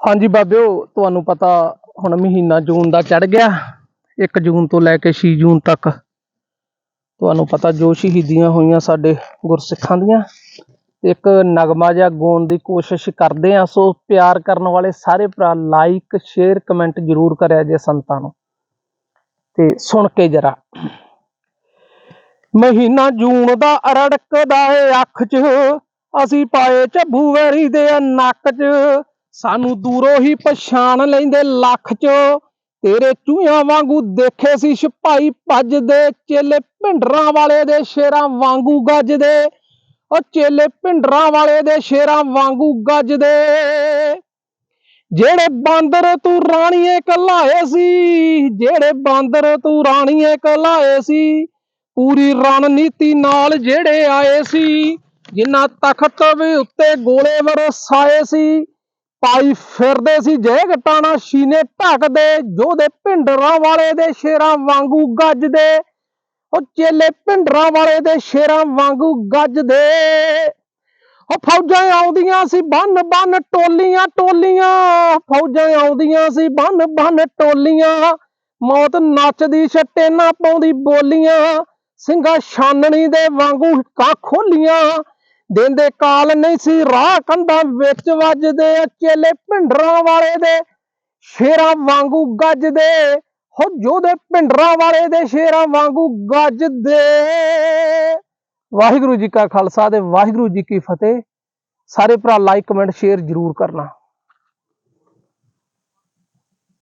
ਹਾਂਜੀ ਬਾਬਿਓ, ਤੁਹਾਨੂੰ ਪਤਾ ਹੁਣ ਮਹੀਨਾ ਜੂਨ ਦਾ ਚੜ ਗਿਆ। 1 ਜੂਨ ਤੋਂ ਲੈ ਕੇ 6 ਜੂਨ ਤੱਕ। ਤੁਹਾਨੂੰ ਪਤਾ ਜੋ ਸ਼ਹੀਦੀਆਂ ਹੋਈਆਂ ਸਾਡੇ ਗੁਰਸਿੱਖਾਂ ਦੀਆਂ। ਇੱਕ ਨਗਮਾ ਜਿਹਾ ਗਾਉਣ ਦੀ ਕੋਸ਼ਿਸ਼ ਕਰਦੇ ਆ ਸੋ ਪਿਆਰ ਕਰਨ ਵਾਲੇ ਸਾਰੇ ਭਰਾ ਲਾਈਕ ਸ਼ੇਅਰ ਕਮੈਂਟ ਜਰੂਰ ਕਰਿਆ ਜੇ ਸੰਤਾਂ ਨੂੰ। ਤੇ ਸੁਣ ਕੇ ਜਰਾ। ਮਹੀਨਾ ਜੂਨ ਦਾ ਅੜਕਦਾ ਏ ਅੱਖ 'ਚ। ਅਸੀਂ ਪਾਏ ਚੱਬੂ ਵੈਰੀ ਦੇ ਨੱਕ 'ਚ। ਸਾਨੂੰ ਦੂਰੋਂ ਹੀ ਪਛਾਣ ਲੈਂਦੇ ਲੱਖ 'ਚ। ਤੇਰੇ ਚੂਹਿਆਂ ਵਾਂਗੂ ਦੇਖੇ ਸੀ ਸਿਪਾਹੀ ਭੱਜਦੇ ਚੇਲੇ ਭਿੰਡਰਾਂ ਵਾਲੇ ਦੇ ਸ਼ੇਰਾਂ ਵਾਂਗੂ ਗੱਜਦੇ ਉਹ ਚੇਲੇ ਭਿੰਡਰਾਂ ਵਾਲੇ ਦੇ ਸ਼ੇਰਾਂ ਵਾਂਗੂ ਗੱਜਦੇ ਜਿਹੜੇ ਬਾਂਦਰ ਤੂੰ ਰਾਣੀਏ ਕਲਾਏ ਸੀ, ਜਿਹੜੇ ਬਾਂਦਰ ਤੂੰ ਰਾਣੀਏ ਕਲਾਏ ਸੀ, ਪੂਰੀ ਰਣਨੀਤੀ ਨਾਲ ਜਿਹੜੇ ਆਏ ਸੀ, ਜਿਨ੍ਹਾਂ ਤਖਤ ਵੀ ਉੱਤੇ ਗੋਲੇ ਵਰਸਾਏ ਸੀ ਪਾਈ ਫਿਰਦੇ ਸੀ ਜੇ ਟਾਣਾ ਸ਼ੀਨੇ ਢੱਕਦੇ ਜੋਦੇ ਭਿੰਡਰਾਂ ਵਾਲੇ ਦੇ ਸ਼ੇਰਾਂ ਵਾਂਗੂ ਗੱਜਦੇ ਉਹ ਚੇਲੇ ਭਿੰਡਰਾਂ ਵਾਲੇ ਦੇ ਸ਼ੇਰਾਂ ਵਾਂਗੂ ਗੱਜਦੇ ਉਹ ਫੌਜਾਂ ਆਉਂਦੀਆਂ ਸੀ ਬੰਨ ਬੰਨ ਟੋਲੀਆਂ ਟੋਲੀਆਂ। ਫੌਜਾਂ ਆਉਂਦੀਆਂ ਸੀ ਬੰਨ ਬੰਨ ਟੋਲੀਆਂ। ਮੌਤ ਨੱਚਦੀ ਛੱਟੇ ਨਾ ਪਾਉਂਦੀ ਬੋਲੀਆਂ। ਸਿੰਘਾ ਛਾਨਣੀ ਦੇ ਵਾਂਗੂ ਕਾਂ ਖੋਲੀਆਂ। ਦਿੰਦੇ ਕਾਲ ਨਹੀਂ ਸੀ, ਰਾਹ ਕੰਧਾਂ ਵਿੱਚ ਵੱਜਦੇ ਚੇਲੇ ਭਿੰਡਰਾਂ ਵਾਲੇ ਦੇ ਸ਼ੇਰਾਂ ਵਾਂਗੂ ਗੱਜਦੇ। ਹੋ ਜੋਦੇ ਭਿੰਡਰਾਂ ਵਾਲੇ ਦੇ ਸ਼ੇਰਾਂ ਵਾਂਗੂ ਗੱਜਦੇ। ਵਾਹਿਗੁਰੂ ਜੀ ਕਾ ਖਾਲਸਾ ਤੇ ਵਾਹਿਗੁਰੂ ਜੀ ਕੀ ਫਤਿਹ। ਸਾਰੇ ਭਰਾ ਲਾਈਕ ਕਮੈਂਟ ਸ਼ੇਅਰ ਜਰੂਰ ਕਰਨਾ।